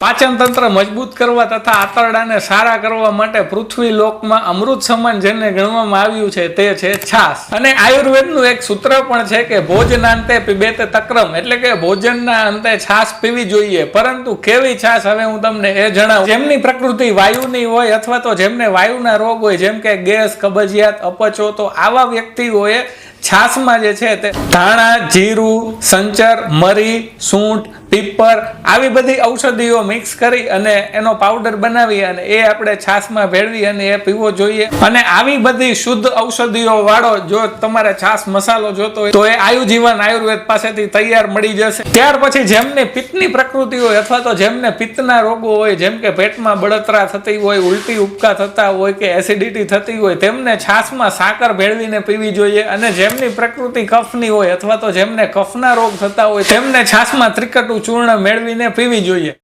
પાચન તંત્ર મજબૂત કરવા તથા આંતરડાને સારા કરવા માટે પૃથ્વી લોકમાં અમૃત સમાન જેને ગણવામાં આવ્યું છે તે છે છાસ. અને આયુર્વેદનું એક સૂત્ર પણ છે કે ભોજનાંતે તે તક્રમ, એટલે કે ભોજનના અંતે છાસ પીવી જોઈએ. પરંતુ કેવી છાસ? હવે હું તમને એ જણાવું. જેમની પ્રકૃતિ વાયુની હોય અથવા તો જેમને વાયુના રોગ હોય, જેમ કે ગેસ, કબજિયાત, અપચો, તો આવા વ્યક્તિઓએ છાશમાં જે છે તે ધાણા, જીરું, સંચર, મરી, સૂંઠ પીપર આવી બધી ઔષધિઓ મિક્સ કરી અને એનો પાવડર બનાવી અને એ આપણે છાશમાં ભેળવી અને એ પીવો જોઈએ. અને આવી બધી શુદ્ધ ઔષધિઓ વાળો જો તમારે છાશ મસાલો જોતો હોય તો એ આયુજીવન આયુર્વેદ પાસેથી તૈયાર મળી જશે. ત્યાર પછી જેમને પિત્તની પ્રકૃતિ હોય અથવા તો જેમને પિત્તના રોગો હોય, જેમ કે પેટમાં બળતરા થતી હોય, ઉલટી ઉપકા થતા હોય કે એસિડિટી થતી હોય, તેમને છાશમાં સાકર ભેળવીને પીવી જોઈએ. અને જેમની પ્રકૃતિ કફની હોય અથવા તો જેમને કફના રોગ થતા હોય, તેમને છાશમાં ત્રિકટુ ચૂર્ણ મેળવીને પીવી જોઈએ.